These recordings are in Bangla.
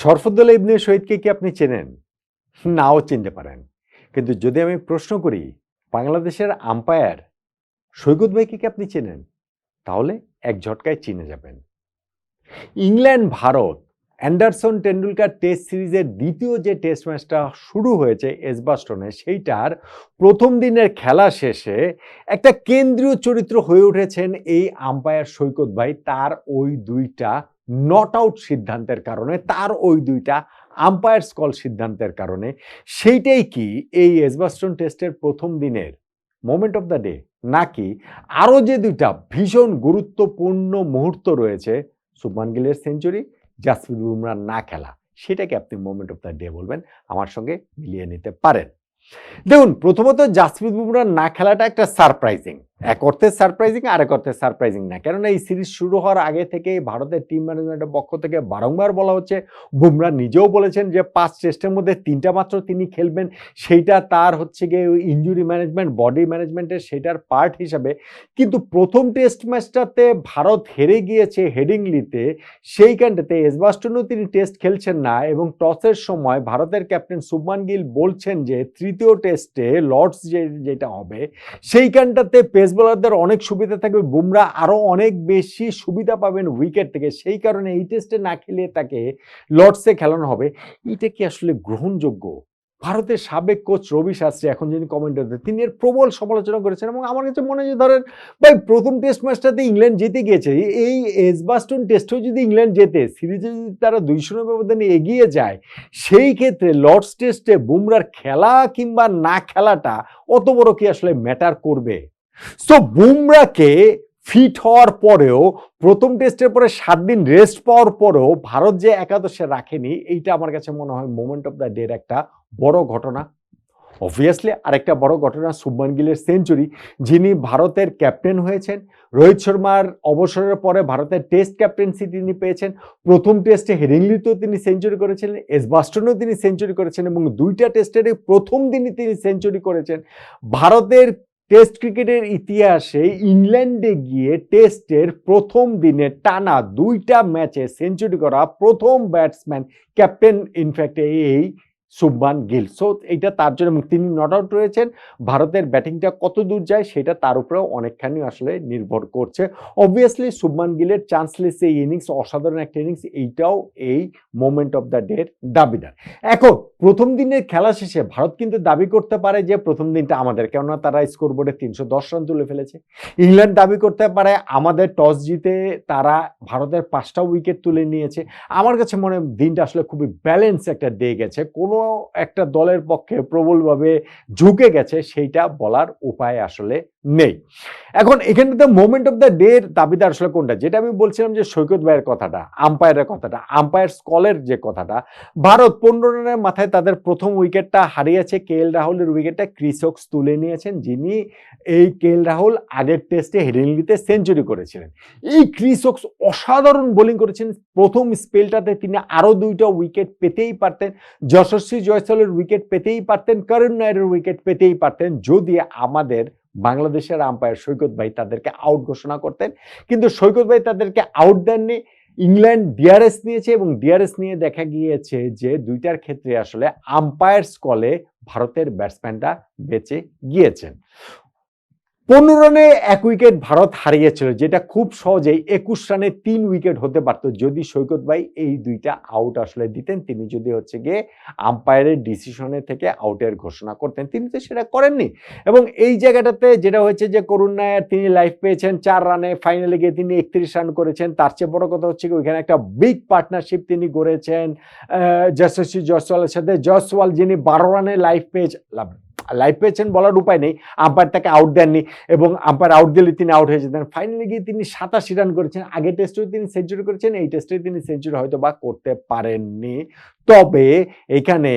শরফুদ্দৌলা ইবনে শহীদকে কি আপনি চেনেন? নাও চিনতে পারেন। কিন্তু যদি আমি প্রশ্ন করি, বাংলাদেশের আম্পায়ার সৈকত ভাইকে কি আপনি চেনেন? তাহলে এক ঝটকায় চিনে যাবেন। England, Bharat, Anderson Tendulkar test সিরিজের দ্বিতীয় যে টেস্ট ম্যাচটা শুরু হয়েছে এসবাস্টনে, সেইটার প্রথম দিনের খেলা শেষে একটা কেন্দ্রীয় চরিত্র হয়ে উঠেছেন এই আম্পায়ার সৈকত ভাই। তার ওই দুইটা নট আউট সিদ্ধান্তের কারণে, তার ওই দুইটা আম্পায়ার্স কল সিদ্ধান্তের কারণে। সেইটাই কি? এই এসবাস্টন টেস্টের প্রথম দিনের মোমেন্ট অফ দ্য ডে নাকি আরও যে দুইটা ভীষণ গুরুত্বপূর্ণ মুহূর্ত রয়েছে সুবমান গিলের সেঞ্চুরি জাসপ্রীত বুমরার না খেলা, সেটাকে আপনি মোমেন্ট অফ দ্য ডে বলবেন, আমার সঙ্গে মিলিয়ে নিতে পারেন। দেখুন, প্রথমত জাসপ্রীত বুমরার না খেলাটা একটা সারপ্রাইজিং এক অর্থে সারপ্রাইজিং আর এক অর্থে সারপ্রাইজিং না। কেননা এই সিরিজ শুরু হওয়ার আগে থেকে ভারতের টিম ম্যানেজমেন্টের পক্ষ থেকে বারংবার বলা হচ্ছে বুমরা নিজেও বলেছেন যে পাঁচ টেস্টের মধ্যে তিনটা মাত্র তিনি খেলবেন, সেইটা তার হচ্ছে গিয়ে ইঞ্জুরি ম্যানেজমেন্ট বডি ম্যানেজমেন্টের সেটার পার্ট হিসাবে। কিন্তু প্রথম টেস্ট ম্যাচটাতে ভারত হেরে গিয়েছে হেডিংলিতে সেইখানটাতে এসবাস্টনও তিনি টেস্ট খেলছেন না এবং টসের সময় ভারতের ক্যাপ্টেন শুভমান গিল বলছেন যে তৃতীয় টেস্টে লর্ডস যে, যেটা হবে, সেইখানটাতে পেস বোলারদের অনেক সুবিধা থাকবে, বুমরা আরও অনেক বেশি সুবিধা পাবেন উইকেট থেকে। সেই কারণে এই টেস্টে না খেলে তাকে লর্ডসে খেলানো হবে। এটা কি আসলে গ্রহণযোগ্য? ভারতের সাবেক কোচ রবি শাস্ত্রী এখন যিনি কমেন্টার তিনি এর প্রবল সমালোচনা করেছেন এবং আমার কাছে মনে হয় ধরেন, ভাই, প্রথম টেস্ট ম্যাচটাতে ইংল্যান্ড জিতে গিয়েছে, এই এসবাস্টন টেস্টেও যদি ইংল্যান্ড জেতে সিরিজে যদি তারা দুই শূন্য ব্যবধানে এগিয়ে যায়, সেই ক্ষেত্রে লর্ডস টেস্টে বুমরার খেলা কিংবা না খেলাটা অত বড় কি আসলে ম্যাটার করবে? সো বুমরাকে ফিট হওয়ার পরেও, প্রথম টেস্টের পরে সাত দিন রেস্ট পাওয়ার পরেও ভারত যে একাদশে রাখেনি, এইটা আমার কাছে মনে হয় মোমেন্ট অফ দ্য ডের একটা বড় ঘটনা। অবভিয়াসলি আরেকটা বড় ঘটনা, শুভমান গিলের সেঞ্চুরি যিনি ভারতের ক্যাপ্টেন হয়েছেন। রোহিত শর্মার অবসরের পরে ভারতের টেস্ট ক্যাপ্টেন্সি তিনি পেয়েছেন। প্রথম টেস্টে হেডিংলিতেও তিনি সেঞ্চুরি করেছিলেন এসবাস্টনেও তিনি সেঞ্চুরি করেছেন এবং দুইটা টেস্টের প্রথম দিনই তিনি সেঞ্চুরি করেছেন। ভারতের টেস্ট ক্রিকেটের ইতিহাসে ইংল্যান্ডে গিয়ে টেস্টের প্রথম দিনে টানা দুইটা ম্যাচে সেঞ্চুরি করা প্রথম ব্যাটসম্যান ক্যাপ্টেন, ইনফ্যাক্ট এই শুভমান গিল। সো এইটা তার জন্য তিনি নট আউট রয়েছেন। ভারতের ব্যাটিংটা কত দূর যায় সেটা তার উপরেও অনেকখানি আসলে নির্ভর করছে। অবভিয়াসলি শুভমান গিলের চান্সলেস এই ইনিংস অসাধারণ একটা ইনিংস এইটাও এই মোমেন্ট অফ দ্য ডের দাবিদার। এখন, প্রথম দিনের খেলা শেষে ভারত কিন্তু দাবি করতে পারে যে প্রথম দিনটা আমাদের, কেননা তারা স্কোর বোর্ডে তিনশো দশ রান তুলে ফেলেছে। ইংল্যান্ড দাবি করতে পারে আমাদের টস জিতে তারা ভারতের পাঁচটা উইকেট তুলে নিয়েছে। আমার কাছে মনে দিনটা আসলে খুবই ব্যালেন্স একটা ডে গেছে। কোনো একটা দলের পক্ষে প্রবলভাবে ঝুঁকে গেছে সেইটা বলার উপায় আসলে নেই। এখন এখানটাতে মোমেন্ট অফ দ্য ডের দাবিদার আসলে কোনটা? যেটা আমি বলছিলাম যে সৈকত ভাইয়ের কথাটা আম্পায়ারের কথাটা আম্পায়ার স্কলের যে কথাটা, ভারত পনেরো রানের মাথায় তাদের প্রথম উইকেটটা হারিয়েছে কে এল রাহুলের উইকেটটা ক্রিসক্স তুলে নিয়েছেন, যিনি এই কে এল রাহুল আগের টেস্টে হেডিংলিতে সেঞ্চুরি করেছিলেন। এই ক্রিসক্স অসাধারণ বোলিং করেছেন, প্রথম স্পেলটাতে তিনি আরও দুইটা উইকেট পেতেই পারতেন, যশস্বী জয়সলের উইকেট পেতেই পারতেন, করুণ নায়ারের উইকেট পেতেই পারতেন, যদি আমাদের বাংলাদেশের আম্পায়ার সৈকত ভাই তাদেরকে আউট ঘোষণা করতেন। কিন্তু সৈকত ভাই তাদেরকে আউট দেননি, ইংল্যান্ড ডিআরএস নিয়েছে এবং ডিআরএস নিয়ে দেখা গিয়েছে যে দুইটার ক্ষেত্রে আসলে আম্পায়ার্স কলে ভারতের ব্যাটসম্যানরা বেঁচে গিয়েছেন। পনেরো রানে এক উইকেট ভারত হারিয়েছিল, যেটা খুব সহজেই একুশ রানে তিন উইকেট হতে পারত যদি সৈকত ভাই এই দুইটা আউট আসলে দিতেন। তিনি যদি হচ্ছে গিয়ে আম্পায়ারের ডিসিশনে থেকে আউটের ঘোষণা করতেন, তিনি তো সেটা করেননি। এবং এই জায়গাটাতে যেটা হয়েছে যে করুণ নায়ার তিনি লাইফ পেয়েছেন, চার রানে ফাইনালে গিয়ে তিনি একত্রিশ রান করেছেন। তার চেয়ে বড় কথা হচ্ছে ওইখানে একটা বিগ পার্টনারশিপ তিনি গড়েছেন যশস্বী জয়সওয়ালের সাথে। জয়সওয়াল যিনি বারো রানে লাইফ পেয়েছে লাইফ পেয়েছেন বলার উপায় নেই। আম্পায়ার তাকে আউট দেননি এবং আম্পায়ার আউট দিলে তিনি আউট হয়ে যেতেন। ফাইনালি গিয়ে তিনি সাতাশি রান করেছেন। আগের টেস্টেও তিনি সেঞ্চুরি করেছেন, এই টেস্টে তিনি সেঞ্চুরি হয়তো বা করতে পারেননি। তবে এখানে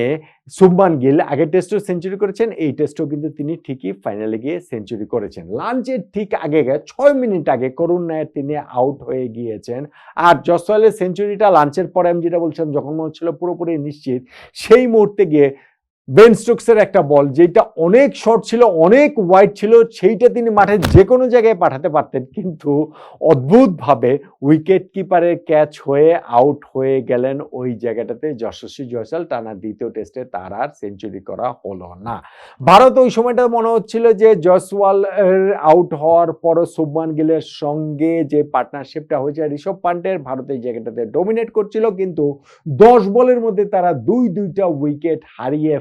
শুভমান গিল আগের টেস্টেও সেঞ্চুরি করেছেন, এই টেস্টেও কিন্তু তিনি ঠিকই ফাইনালে গিয়ে সেঞ্চুরি করেছেন। লাঞ্চের ঠিক আগে, ছয় মিনিট আগে করুণ নায়ের তিনি আউট হয়ে গিয়েছেন। আর জসওয়ালের সেঞ্চুরিটা লাঞ্চের পরে আমি যেটা বলছিলাম যখন মনে হচ্ছিল পুরোপুরি নিশ্চিত। সেই মুহূর্তে গিয়ে বেন স্টোকসের একটা বল, যেটা অনেক শর্ট ছিল, অনেক ওয়াইড ছিল, সেইটা তিনি মাঠে যে কোনো জায়গায় পাঠাতে পারতেন। কিন্তু অদ্ভুতভাবে উইকেট কিপারের ক্যাচ হয়ে আউট হয়ে গেলেন ওই জায়গাটাতে যশস্বী জয়সাল। টানা দ্বিতীয় টেস্টে তার আর সেঞ্চুরি করা হলো না। ভারত ওই সময়টা মনে হচ্ছিল যে জয়সওয়াল আউট হওয়ার পরও শুভমান গিলের সঙ্গে যে পার্টনারশিপটা হয়েছে, ঋষভ পান্টের, ভারত এই জায়গাটাতে ডোমিনেট করছিল। কিন্তু দশ বলের মধ্যে তারা দুই দুইটা উইকেট হারিয়ে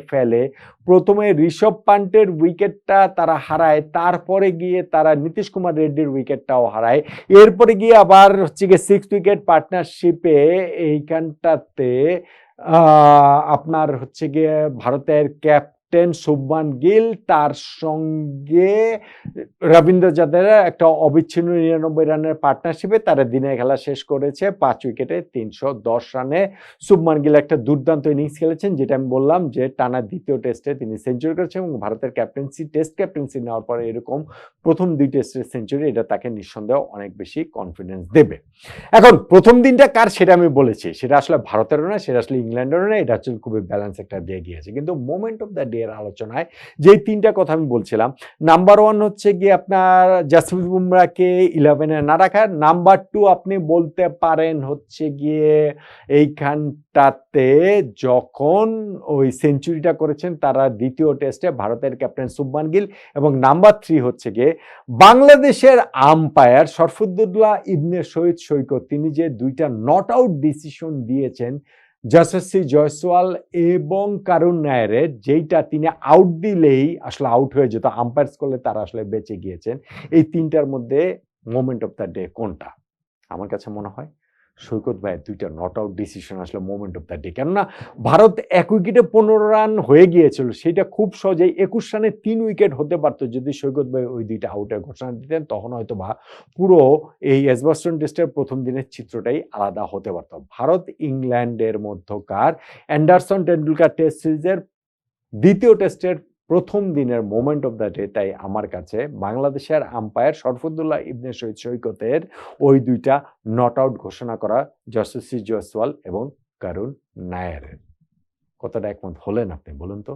প্রথমে ঋষভ পান্টের উইকেটটা তারা হারায়, তারপরে গিয়ে তারা নীতিশ কুমার রেড্ডির উইকেটটাও হারায়। এরপরে গিয়ে আবার হচ্ছে গিয়ে সিক্স উইকেট পার্টনারশিপে এইখানটাতে আপনার হচ্ছে গিয়ে ভারতের ক্যাপ্টেন শুভমান গিল তার সঙ্গে রবীন্দ্র জাদেজা একটা অবিচ্ছিন্ন নিরানব্বই রানের পার্টনারশিপে তারা দিনের খেলা শেষ করেছে। পাঁচ উইকেটে তিনশো দশ রানে শুভমান গিল একটা দুর্দান্ত ইনিংস খেলেছেন, যেটা আমি বললাম যে টানা দ্বিতীয় টেস্টে তিনি সেঞ্চুরি করেছেন এবং ভারতের ক্যাপ্টেন্সি টেস্ট ক্যাপ্টেন্সি নেওয়ার পরে এরকম প্রথম দুই টেস্টের সেঞ্চুরি এটা তাকে নিঃসন্দেহ অনেক বেশি কনফিডেন্স দেবে। এখন প্রথম দিনটা কার সেটা আমি বলেছি, সেটা আসলে ভারতেরও না সেটা আসলে ইংল্যান্ডেরও না এটা হচ্ছে খুবই ব্যালেন্স একটা দিয়ে গিয়েছে কিন্তু মোমেন্ট অফ দ্য ডে এর আলোচনায়। যে তিনটা কথা আমি বলছিলাম নাম্বার ওয়ান হচ্ছে গিয়ে আপনার জাসপ্রীত বুমরাকে ইলেভেনে না রাখা। নাম্বার টু আপনি বলতে পারেন হচ্ছে গিয়ে এইখানটাতে যখন ওই সেঞ্চুরিটা করেছেন, তারা দ্বিতীয় টেস্টে ভারতের ক্যাপ্টেন সুবমান গিল এবং নাম্বার থ্রি হচ্ছে গিয়ে বাংলাদেশের আম্পায়ার শরফুদ্দুল্লাহ ইবনে শহীদ সৈকত। তিনি যে দুইটা নট আউট ডিসিশন দিয়েছেন যশস্বী জয়সওয়াল এবং কারুন নায়ারের যেইটা তিনি আউট দিলেই আসলে আউট হয়ে যেত আম্পায়ার্স করলে তারা আসলে বেঁচে গিয়েছেন। এই তিনটার মধ্যে মোমেন্ট অফ দ্য ডে কোনটা? আমার কাছে মনে হয় সৈকত ভাইয়ের দুইটা নট আউট ডিসিশন আসলে মোমেন্ট অফ দ্য ডে কেননা ভারত এক উইকেটে পনেরো রান হয়ে গিয়েছিল, সেটা খুব সহজেই একুশ রানে তিন উইকেট হতে পারতো। যদি সৈকত ভাই ওই দুইটা আউটের ঘোষণা দিতেন, তখন হয়তো বা পুরো এই এসবাস্টন টেস্টের প্রথম দিনের চিত্রটাই আলাদা হতে পারত। ভারত, ইংল্যান্ডের মধ্যকার অ্যান্ডারসন টেন্ডুলকার টেস্ট সিরিজের দ্বিতীয় টেস্টের প্রথম দিনের মোমেন্ট অফ দ্য ডে তাই আমার কাছে বাংলাদেশের আম্পায়ার শরফুদ্দুল্লাহ ইবনে শহীদ সৈকতের ওই দুইটা নট আউট ঘোষণা করা যশস্বী জয়সওয়াল এবং কারুন নায়ারের কতটা একমত হলেন আপনি, বলুন তো।